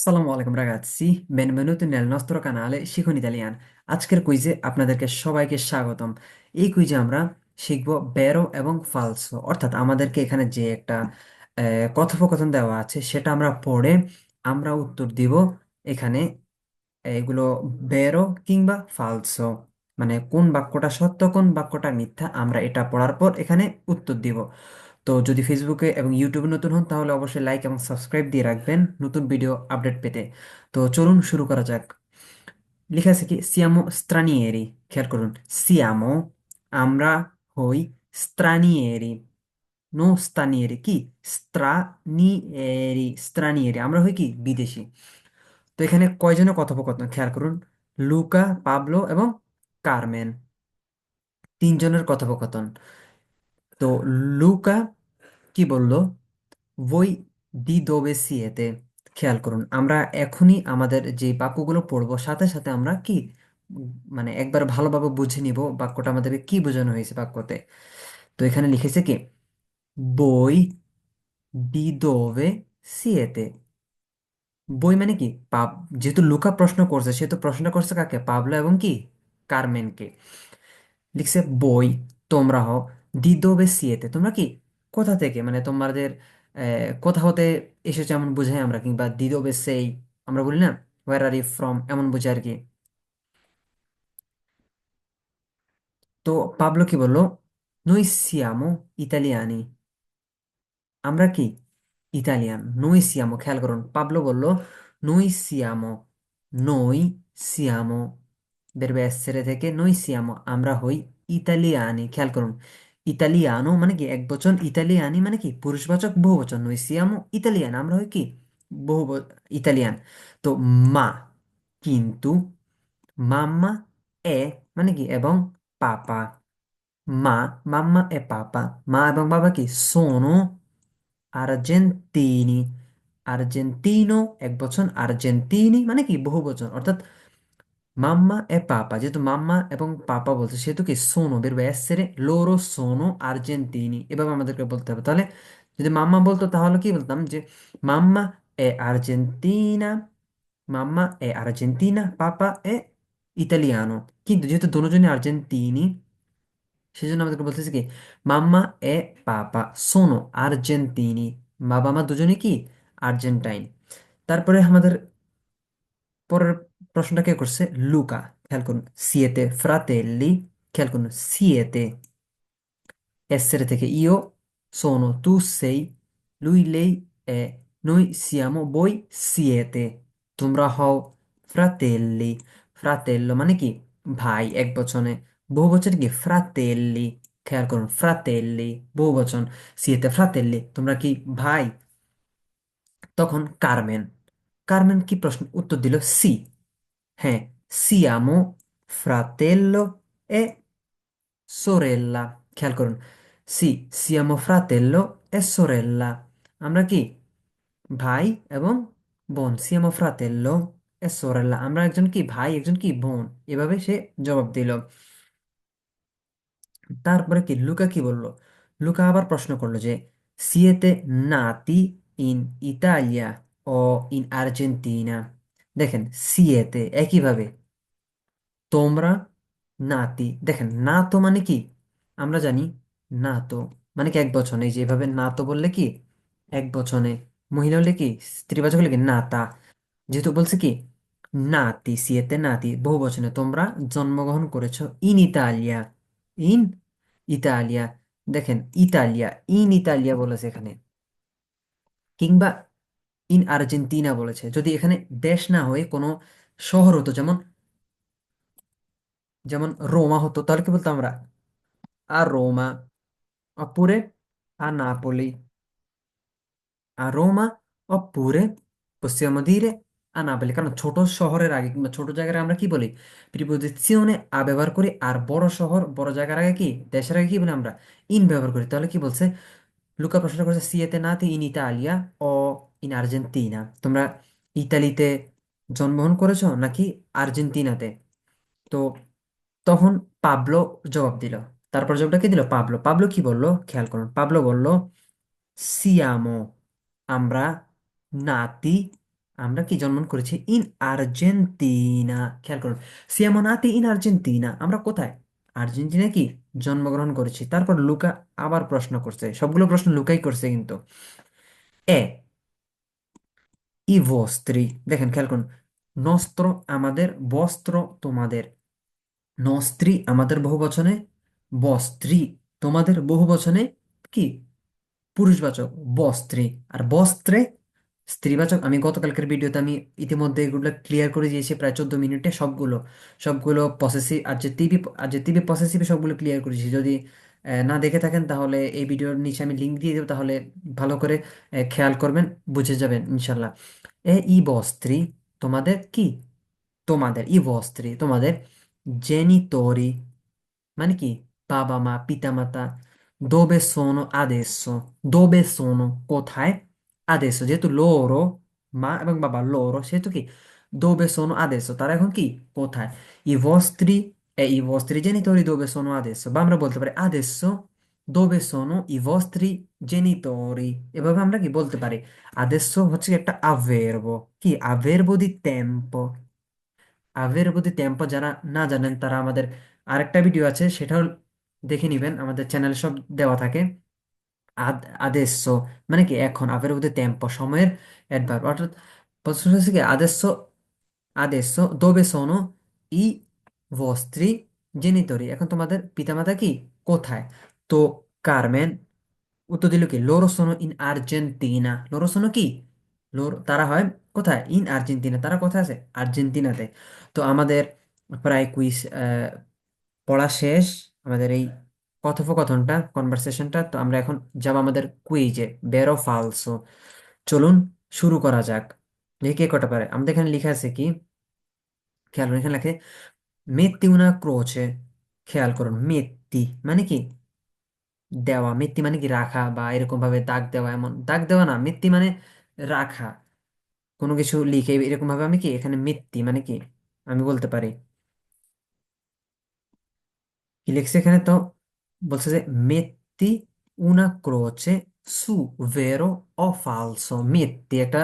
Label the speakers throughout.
Speaker 1: Assalamu alaikum ragazzi, benvenuti nel nostro canale শিখুন Italian আজকের কুইজে আপনাদেরকে সবাইকে স্বাগতম। এই কুইজে আমরা শিখব বেরো এবং ফালসো অর্থাৎ আমাদেরকে এখানে যে একটা কথোপকথন দেওয়া আছে সেটা আমরা পড়ে আমরা উত্তর দিব এখানে এগুলো বেরো কিংবা ফালসো মানে কোন বাক্যটা সত্য কোন বাক্যটা মিথ্যা আমরা এটা পড়ার পর এখানে উত্তর দিব। তো যদি ফেসবুকে এবং ইউটিউবে নতুন হন, তাহলে অবশ্যই লাইক এবং সাবস্ক্রাইব দিয়ে রাখবেন নতুন ভিডিও আপডেট পেতে। তো চলুন শুরু করা যাক। লেখা আছে কি? সিয়ামো স্ত্রানিয়েরি। খেয়াল করুন। সিয়ামো, আমরা হই স্ত্রানিয়েরি। নো স্তানিয়েরি কি? স্ত্রানিয়েরি। স্ত্রানিয়েরি। আমরা হই কি? বিদেশি। তো এখানে কয়জনের কথোপকথন? খেয়াল করুন। লুকা, পাবলো এবং কারমেন। তিনজনের কথোপকথন। তো লুকা কি বলল? voi di dove siete? খেয়াল করুন, আমরা এখনই আমাদের যে বাক্যগুলো পড়ব, সাথে সাথে আমরা কি মানে একবার ভালোভাবে বুঝে নিব বাক্যটা আমাদেরকে কি বোঝানো হয়েছে বাক্যতে। তো এখানে লিখেছে কি? voi di dove siete? বই মানে কি? পাব যেহেতু লুকা প্রশ্ন করছে সেহেতু প্রশ্নটা করছে কাকে? পাবলো এবং কি? কারমেনকে। লিখছে বই তোমরা হও। দি দোবে সিয়েতে। তোমরা কি কোথা থেকে মানে তোমাদের আহ, কোথা হতে এসেছ এমন বোঝাই আমরা? কিংবা দি দোবে সেই আমরা বলি না ওয়ার আর ইউ ফ্রম এমন বোঝায় আর কি। তো পাবলো কি বলল? Noi siamo ইতালিয়ানি আমরা কি? ইতালিয়ান। নই সিয়ামো খেয়াল করুন। পাবলো বলল নই সিয়ামো নই সিয়ামো বেরবে এসেরে থেকে নই সিয়ামো আমরা হই ইতালিয়ানি খেয়াল করুন। ইতালিয়ানো মানে কি? এক বচন ইতালিয়ানি মানে কি? পুরুষবাচক, বহুবচন। নই সিয়ামো ইতালিয়ান, আমরা হই কি? বহু ইতালিয়ান। তো মা কিন্তু মাম্মা এ মানে কি? এবং পাপা। মা, মাম্মা এ পাপা। মা এবং বাবা কি? সোনো আর্জেন্তিনি। আর্জেন্টিনো এক বচন আর্জেন্তিনি মানে কি? বহু বচন মাম্মা এ পাপা যেহেতু মাম্মা এবং পাপা বলছে সেহেতু কি সোনো বেরবে এসেরে লোরো সোনো আর্জেন্তিনি এভাবে আমাদেরকে বলতে হবে তাহলে যদি মাম্মা বলতো তাহলে কি বলতাম যে মাম্মা এ আর্জেন্টিনা মাম্মা এ আর্জেন্টিনা পাপা এ ইতালিয়ানো কিন্তু যেহেতু দুজনই আর্জেন্তিনি সেজন্য আমাদেরকে বলতেছে কি মাম্মা এ পাপা সোনো আর্জেন্তিনি বাবা মা দুজনে কি আর্জেন্টাইন তারপরে আমাদের পরের প্রশ্নটা কে করছে লুকা খেয়াল করুন সিয়েতে ফ্রাতেল্লি খেয়াল করুন সিয়েতে essere থেকে ইও sono, tu sei, lui, lei è, noi siamo, voi siete. তোমরা হও ফ্রাতেল্লি ফ্রাতেল্লো মানে কি ভাই এক বচনে বহু বচনে কি ফ্রাতেল্লি খেয়াল করুন ফ্রাতেল্লি বহু বচন সিয়েতে ফ্রাতেল্লি তোমরা কি ভাই তখন কারমেন কারমেন কি প্রশ্ন উত্তর দিল সি হ্যাঁ সিয়ামো ফ্রাতেল্লো এ সোরেল্লা খেয়াল করুন সি সিয়ামো ফ্রাতেল্লো এ সোরেল্লা আমরা কি ভাই এবং বোন সিয়ামো ফ্রাতেল্লো এ সোরেল্লা আমরা একজন কি ভাই একজন কি বোন এভাবে সে জবাব দিল তারপরে কি লুকা কি বলল লুকা আবার প্রশ্ন করল যে সিয়েতে নাতি ইন ইতালিয়া ও ইন আর্জেন্টিনা দেখেন সিয়েতে একইভাবে তোমরা নাতি, দেখেন না তো মানে কি? আমরা জানি না তো মানে কি, এক বচনে। এই যে এভাবে না তো বললে কি? এক বচনে। মহিলা হলে কি? স্ত্রীবাচক হলে কি? নাতা। যেহেতু বলছে কি? নাতি সিয়েতে নাতি, বহু বচনে। তোমরা জন্মগ্রহণ করেছ ইন ইতালিয়া। ইন ইতালিয়া। দেখেন, ইতালিয়া, ইন ইতালিয়া বলেছে এখানে। কিংবা ইন আর্জেন্টিনা বলেছে। যদি এখানে দেশ না হয়ে কোনো শহর হতো, যেমন যেমন রোমা হতো, তাহলে কি বলতাম আমরা? a Roma oppure a Napoli. A Roma oppure possiamo dire a Napoli কারণ ছোট শহরের আগে কিংবা ছোট জায়গায় আমরা কি বলি? প্রিপোজিশনে আ ব্যবহার করি, আর বড় শহর, বড় জায়গার আগে কি? দেশের আগে কি বলি আমরা? ইন ব্যবহার করি। তাহলে কি বলছে? লুকা প্রশ্ন করছে, সিয়েতে নাতি ইন ইতালিয়া ও ইন আর্জেন্টিনা তোমরা ইতালিতে জন্মগ্রহণ করেছ নাকি আর্জেন্টিনাতে? তো তখন পাবলো জবাব দিল। তারপর জবাবটা কি দিল? পাবলো। পাবলো কি বলল? খেয়াল করুন, পাবলো বলল, সিয়ামো, আমরা নাতি, আমরা কি জন্ম করেছি? ইন আর্জেন্টিনা খেয়াল করুন, সিয়ামো নাতি ইন আর্জেন্টিনা আমরা কোথায়? আর্জেন্টিনা কি জন্মগ্রহণ করেছি? তারপর লুকা আবার প্রশ্ন করছে। সবগুলো প্রশ্ন লুকাই করছে কিন্তু। এ ই vostri. দেখেন খেয়াল করুন নস্ত্র আমাদের বস্ত্র তোমাদের নস্ত্রী আমাদের বহুবচনে বস্ত্রী তোমাদের বহুবচনে কি পুরুষবাচক বস্ত্রে আর বস্ত্রে স্ত্রীবাচক আমি গতকালকের ভিডিওতে আমি ইতিমধ্যে এগুলো ক্লিয়ার করে দিয়েছি প্রায় চোদ্দ মিনিটে সবগুলো সবগুলো পসেসিভ আর যে টিভি আর যে টিভি পসেসিভে সবগুলো ক্লিয়ার করেছি যদি না দেখে থাকেন, তাহলে এই ভিডিওর নিচে আমি লিঙ্ক দিয়ে দেবো, তাহলে ভালো করে খেয়াল করবেন, বুঝে যাবেন ইনশাল্লাহ এ, ই বস্ত্রী তোমাদের কি? তোমাদের, ই বস্ত্রী তোমাদের জেনিতরি মানে কি? বাবা মা পিতামাতা dove sono adesso dove sono কোথায়? adesso যেহেতু loro মা এবং বাবা loro সেহেতু কি? dove sono adesso তারা এখন কি? কোথায়? i vostri e i vostri genitori dove sono adesso আমরা বলতে পারি adesso dove sono i vostri genitori এভাবে আমরা কি বলতে পারি adesso হচ্ছে একটা avverbo কি avverbo di tempo avverbo di tempo যারা না জানেন তারা আমাদের আরেকটা ভিডিও আছে সেটাও দেখে নিবেন আমাদের চ্যানেলে সব দেওয়া থাকে আদ adesso মানে কি এখন avverbo di tempo সময়ের অ্যাডভার্ব অর্থাৎ প্রশ্ন হচ্ছে কি adesso adesso dove sono i vostri genitori. এখন তোমাদের পিতামাতা কি? কোথায়? তো কারমেন উত্তর দিল কি? In Argentina loro sono কি? লোর তারা হয় কোথায়? ইন আর্জেন্টিনা তারা কোথায় আছে? আর্জেন্টিনাতে। তো আমাদের প্রায় কুইজ পড়া শেষ। আমাদের এই কথোপকথনটা কনভারসেশনটা তো আমরা এখন যাব আমাদের কুইজে বেরো ফালসো চলুন শুরু করা যাক। দেখি কে কটা পারে। আমাদের এখানে লেখা আছে কি? খেয়াল এখানে লেখে মেত্তি উনা ক্রোচে খেয়াল করুন মেত্তি মানে কি দেওয়া মেত্তি মানে কি রাখা বা এরকম ভাবে দাগ দেওয়া এমন দাগ দেওয়া না মেত্তি মানে রাখা কোনো কিছু লিখে এরকম ভাবে আমি কি এখানে মেত্তি মানে কি আমি বলতে পারি কি লিখছে এখানে তো বলছে যে metti una croce su, vero o falso. Metti একটা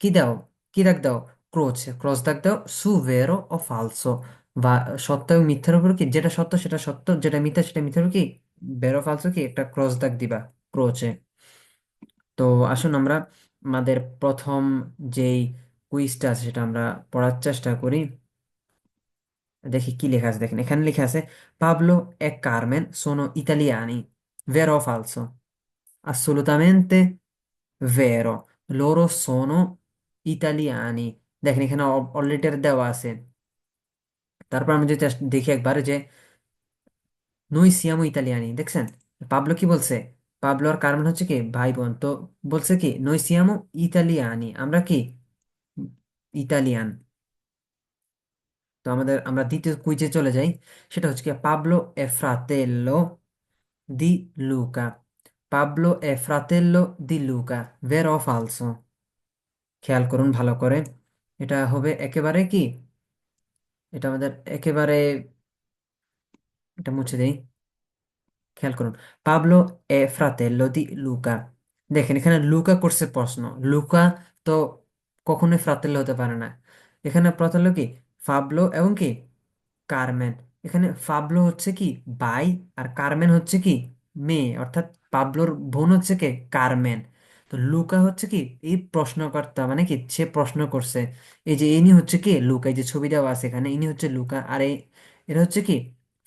Speaker 1: কি দাও কি দাগ দাও ক্রোচ ক্রস দাগ দাও সু ভেরো ও ফালসো বা সত্য এবং মিথ্যার উপর কি? যেটা সত্য সেটা সত্য, যেটা মিথ্যা সেটা মিথ্যার কি? ভেরো ফালসো কি? একটা ক্রস দাগ দিবা, ক্রোচে। তো আসুন আমরা আমাদের প্রথম যেই কুইজটা আছে সেটা আমরা পড়ার চেষ্টা করি। দেখি কি লেখা আছে, দেখেন। এখানে লেখা আছে, Pablo e Carmen sono italiani vero o falso? Assolutamente vero, loro sono italiani. দেখেন এখানে অলরেডি দেওয়া আছে তারপর আমি যদি দেখি একবার যে noi siamo italiani দেখছেন? পাবলো কি বলছে? পাবলো আর কার্মেন হচ্ছে কি? ভাই বোন তো বলছে কি noi siamo italiani আমরা কি? ইতালিয়ান। তো আমাদের, আমরা দ্বিতীয় কুইজে চলে যাই। সেটা হচ্ছে কি, পাবলো এ ফ্রাতেল্লো দি লুকা। পাবলো এ ফ্রাতেল্লো দি লুকা। ভের অফ আলসো খেয়াল করুন ভালো করে। এটা হবে একেবারে কি? এটা আমাদের একেবারে, এটা মুছে দেই। খেয়াল করুন, পাবলো এ ফ্রাতেল্লো দি লুকা। দেখেন, এখানে লুকা করছে প্রশ্ন। লুকা তো কখনোই ফ্রাতেল্লো হতে পারে না। এখানে প্রথম কি? ফাবলো এবং কি? কারমেন। এখানে ফাবলো হচ্ছে কি? ভাই আর কারমেন হচ্ছে কি? মেয়ে। অর্থাৎ পাবলোর বোন হচ্ছে কে? কারমেন। তো লুকা হচ্ছে কি, এই প্রশ্নকর্তা মানে কি, সে প্রশ্ন করছে। এই যে ইনি হচ্ছে কি, লুকা, এই যে ছবি দেওয়া আছে এখানে, ইনি হচ্ছে লুকা, আর এই এটা হচ্ছে কি,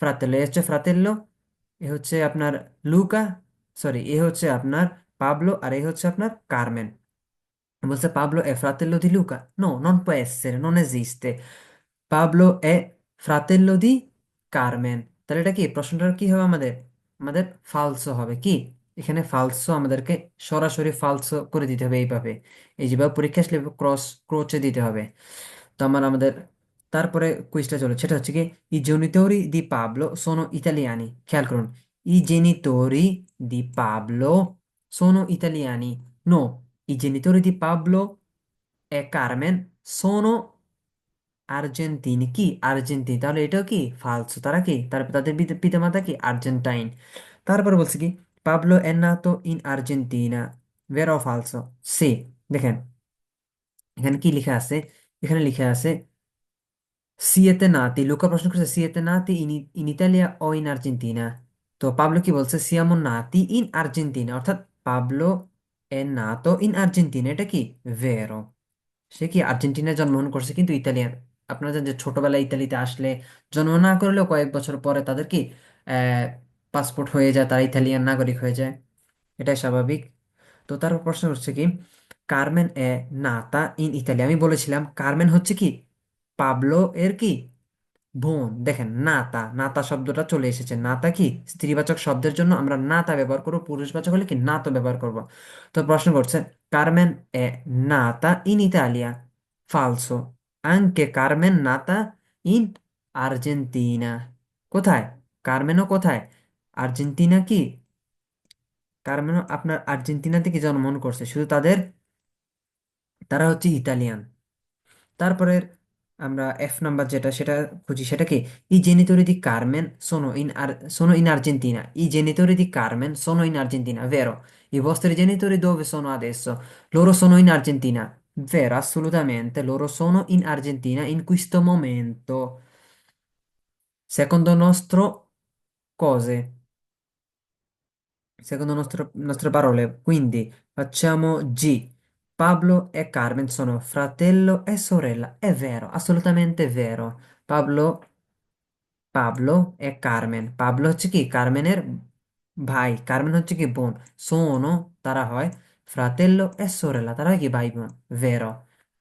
Speaker 1: ফ্রাতেল্লো এ হচ্ছে ফ্রাতেল্লো, এ হচ্ছে আপনার লুকা, সরি, এ হচ্ছে আপনার পাবলো, আর এ হচ্ছে আপনার কারমেন। বলছে Pablo è fratello di Luca no non può essere non esiste Pablo è fratello di Carmen তাহলে এটা কি প্রশ্নটা কি হবে আমাদের? আমাদের ফালসো হবে। কি? এখানে ফালসো আমাদেরকে সরাসরি ফালসো করে দিতে হবে এইভাবে। এই যেভাবে পরীক্ষা আসলে ক্রস ক্রোচে দিতে হবে। তো আমার, আমাদের তারপরে কুইজটা চলো। সেটা হচ্ছে কি i genitori di Pablo sono italiani খেয়াল করুন i genitori di Pablo sono italiani no i genitori দি পাবলো এ Carmen সোনো আর্জেন্টিন কি? আর্জেন্টিন তাহলে এটাও কি? ফালসো তারা কি? তারপর তাদের পিতা- পিতামাতা কি? আর্জেন্টাইন। তারপর বলছে কি Pablo è nato in Argentina vero o falso sì দেখেন এখানে কি লেখা আছে এখানে লেখা আছে সিয়েতে নাতি লুকা প্রশ্ন করছে সিয়েতে নাতি ইন ইতালিয়া ও ইন আর্জেন্টিনা তো পাবলো কি বলছে সিয়ামো নাতি ইন আর্জেন্টিনা অর্থাৎ পাবলো এ নাতো ইন আর্জেন্টিনা এটা কি ভেরো সে কি আর্জেন্টিনায় জন্মগ্রহণ করছে কিন্তু ইতালিয়ান আপনারা যে ছোটবেলায় ইতালিতে আসলে জন্ম না করলেও কয়েক বছর পরে তাদের কি পাসপোর্ট হয়ে যায়, তারা ইতালিয়ান নাগরিক হয়ে যায়। এটাই স্বাভাবিক। তো তার প্রশ্ন হচ্ছে কি, কার্মেন এ নাতা ইন ইতালি আমি বলেছিলাম, কার্মেন হচ্ছে কি? পাবলো এর কি? বোন। দেখেন, নাতা নাতা শব্দটা চলে এসেছে। নাতা কি? স্ত্রীবাচক শব্দের জন্য আমরা নাতা ব্যবহার করব, পুরুষবাচক হলে কি? নাতো ব্যবহার করব। তো প্রশ্ন করছে, কার্মেন এ নাতা ইন ইতালিয়া? ফালসো। আঙ্কে কার্মেন নাতা ইন আর্জেন্টিনা। কোথায়? কার্মেনও কোথায়? আর্জেন্টিনা কি কার্মেনও আপনার আর্জেন্টিনাতে কি জন্মগ্রহণ করছে শুধু তাদের তারা হচ্ছে ইতালিয়ান তারপরে আমরা এফ নাম্বার যেটা সেটা খুঁজি সেটা কি ই জেনিতরি দি carmine সোনো in R সোনো in Argentina E জেনিতরি di Carmen sono in Argentina vero i vostri genitori dove sono adesso loro sono in Argentina vero assolutamente loro sono in Argentina in questo momento secondo nostro cose secondo nostro- nostre parole quindi facciamo G Pablo e Carmen sono fratello e sorella è vero assolutamente vero Pablo Pablo A carmine Pablo হচ্ছে কি কার্মেনের ভাই carmine হচ্ছে কি বোন সোনো তারা হয় ফ্রাতেল্লো এ সোরেলা তারা হয় কি ভাই বোন ভেরো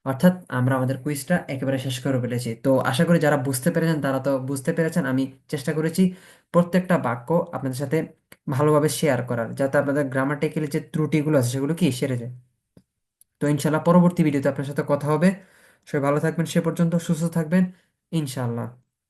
Speaker 1: অর্থাৎ আমরা আমাদের কুইজটা একেবারে শেষ করে ফেলেছি। তো আশা করি যারা বুঝতে পেরেছেন, তারা তো বুঝতে পেরেছেন, আমি চেষ্টা করেছি প্রত্যেকটা বাক্য আপনাদের সাথে ভালোভাবে শেয়ার করার, যাতে আপনাদের গ্রামাটিক্যালি যে ত্রুটিগুলো আছে সেগুলো কি সেরে যায়। তো ইনশাল্লাহ পরবর্তী ভিডিওতে আপনার সাথে কথা হবে। সবাই ভালো থাকবেন, সে পর্যন্ত সুস্থ থাকবেন। ইনশাল্লাহ